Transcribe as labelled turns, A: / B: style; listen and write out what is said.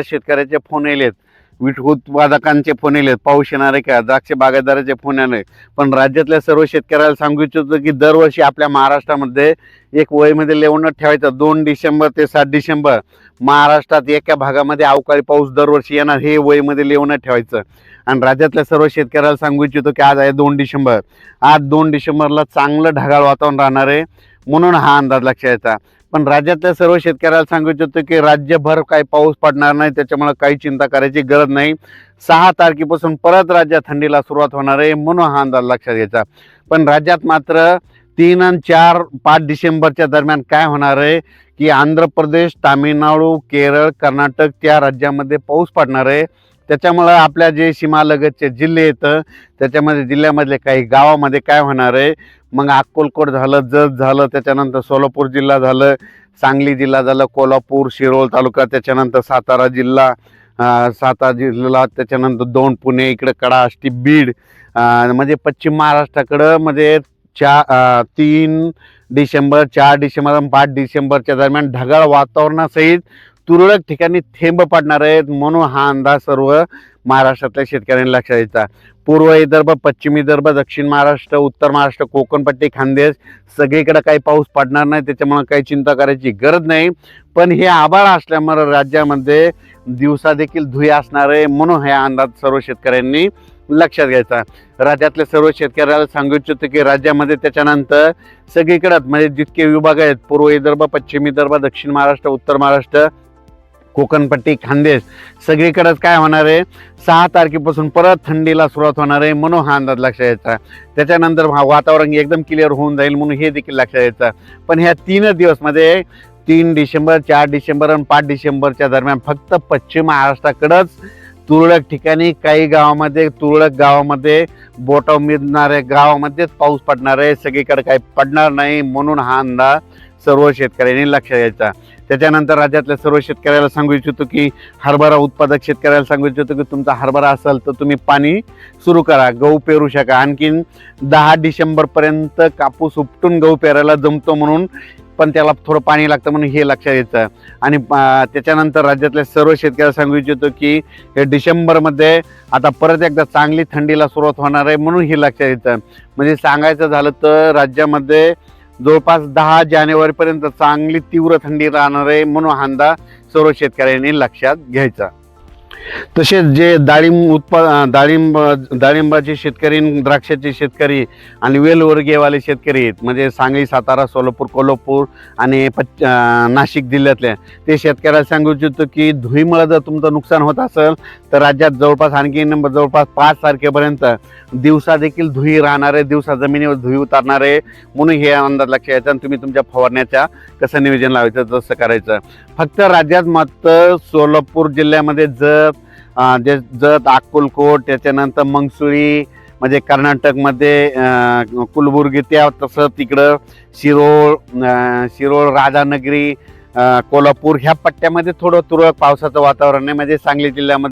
A: शेतकऱ्याचे फोन येलेत वीट उत्पादकांचे फोन येलेत पाऊस येणार आहे का? द्राक्ष बागायतदाराचे फोन आले पण राज्यातल्या सर्व शेतकऱ्याला सांगू इच्छितो की दरवर्षी आपल्या महाराष्ट्रामध्ये एक वयमध्ये लेवणं ठेवायचं. दोन डिसेंबर ते सात डिसेंबर महाराष्ट्रात एका भागामध्ये अवकाळी पाऊस दरवर्षी येणार. हे वयमध्ये लेवणं ठेवायचं. आणि राज्यातल्या सर्व शेतकऱ्याला सांगू इच्छितो की आज आहे दोन डिसेंबर. आज दोन डिसेंबरला चांगलं ढगाळ वातावरण राहणार आहे. म्हणून हा अंदाज लक्षात यायचा पण राज्यातल्या सर्व शेतकऱ्याला सांगू इच्छितो की राज्यभर काही पाऊस पडणार नाही त्याच्यामुळे काही चिंता करायची गरज नाही. सहा तारखेपासून परत राज्यात थंडीला सुरुवात होणार आहे म्हणून हा अंदाज लक्षात घ्यायचा. पण राज्यात मात्र तीन आणि चार पाच डिसेंबरच्या दरम्यान काय होणार आहे की आंध्र प्रदेश तामिळनाडू केरळ कर्नाटक त्या राज्यामध्ये पाऊस पडणार आहे. त्याच्यामुळं आपल्या जे सीमालगतचे जिल्हे येतं त्याच्यामध्ये जिल्ह्यामधले काही गावामध्ये काय होणार आहे? मग अक्कोलकोट झालं जत झालं त्याच्यानंतर सोलापूर जिल्हा झालं सांगली जिल्हा झालं कोल्हापूर शिरोळ तालुका त्याच्यानंतर सातारा जिल्हा सातारा जिल्हा त्याच्यानंतर दोन पुणे इकडं कडाष्टी बीड म्हणजे पश्चिम महाराष्ट्राकडं म्हणजे चा तीन डिसेंबर चार डिसेंबर आणि पाच डिसेंबरच्या दरम्यान ढगाळ वातावरणासहित तुरळक ठिकाणी थेंब पडणार आहेत म्हणून हा अंदाज सर्व महाराष्ट्रातल्या शेतकऱ्यांनी लक्षात द्यायचा पूर्व विदर्भ पश्चिम विदर्भ दक्षिण महाराष्ट्र उत्तर महाराष्ट्र कोकणपट्टी खानदेश सगळीकडे काही पाऊस पडणार नाही त्याच्यामुळे काही चिंता करायची गरज नाही. पण हे आभाळ असल्यामुळे राज्यामध्ये दिवसा देखील असणार आहे म्हणून हे अंदाज सर्व शेतकऱ्यांनी लक्षात घ्यायचा. राज्यातल्या सर्व शेतकऱ्याला सांगू इच्छितो की राज्यामध्ये त्याच्यानंतर सगळीकडं म्हणजे जितके विभाग आहेत पूर्व विदर्भ पश्चिम विदर्भ दक्षिण महाराष्ट्र उत्तर महाराष्ट्र कोकणपट्टी खानदेश. सगळीकडेच काय होणार आहे? सहा तारखेपासून परत थंडीला सुरुवात होणार आहे. म्हणून हा अंदाज लक्षात यायचा. त्याच्यानंतर हा वातावरण एकदम क्लिअर होऊन जाईल म्हणून हे देखील लक्षात यायचं. पण ह्या तीनच दिवसमध्ये तीन डिसेंबर चार डिसेंबर आणि पाच डिसेंबरच्या दरम्यान फक्त पश्चिम महाराष्ट्राकडंच तुरळक ठिकाणी काही गावामध्ये तुरळक गावामध्ये बोटाव मिळणाऱ्या गावामध्येच पाऊस पडणार आहे. सगळीकडे काही पडणार नाही. म्हणून हा अंदाज सर्व शेतकऱ्यांनी लक्षात घ्यायचा त्याच्यानंतर राज्यातल्या सर्व शेतकऱ्याला सांगू इच्छितो की हरभरा उत्पादक शेतकऱ्याला सांगू इच्छितो की तुमचा हरभरा असेल तर तुम्ही पाणी सुरू करा गहू पेरू शका आणखीन दहा डिसेंबरपर्यंत कापूस उपटून गहू पेरायला जमतो म्हणून पण त्याला थोडं पाणी लागतं म्हणून हे लक्षात येतं आणि त्याच्यानंतर राज्यातल्या सर्व शेतकऱ्याला सांगू इच्छितो की हे डिसेंबरमध्ये आता परत एकदा चांगली थंडीला सुरुवात होणार आहे म्हणून हे लक्षात येतं म्हणजे सांगायचं झालं तर राज्यामध्ये जवळपास दहा जानेवारीपर्यंत चांगली तीव्र थंडी राहणार आहे म्हणून हा अंदाज सर्व शेतकऱ्यांनी लक्षात घ्यायचा. तसेच जे डाळिंब उत्पा डाळिंब डाळिंबाचे शेतकरी आणि द्राक्षाचे शेतकरी आणि वेलवर्गीयवाले शेतकरी आहेत. म्हणजे सांगली सातारा सोलापूर कोल्हापूर आणि पच नाशिक जिल्ह्यातल्या ते शेतकऱ्याला सांगू इच्छितो की धुईमुळं जर तुमचं नुकसान होत असेल तर राज्यात जवळपास आणखी जवळपास पाच तारखेपर्यंत दिवसा देखील धुई राहणार आहे दिवसा जमिनीवर धुई उतारणार आहे म्हणून हे अंदाज लक्ष यायचा आणि तुम्ही तुमच्या फवारण्याच्या कसं नियोजन लावायचं तसं करायचं. फक्त राज्यात मात्र सोलापूर जिल्ह्यामध्ये जर जे जत अक्कलकोट त्याच्यानंतर मंगसुळी म्हणजे कर्नाटकमध्ये कुलबुर्गी त्या तसं तिकडं शिरोळ शिरोळ राधानगरी कोल्हापूर ह्या पट्ट्यामध्ये थोडं तुरळक पावसाचं वातावरण आहे. म्हणजे सांगली जिल्ह्यामध्ये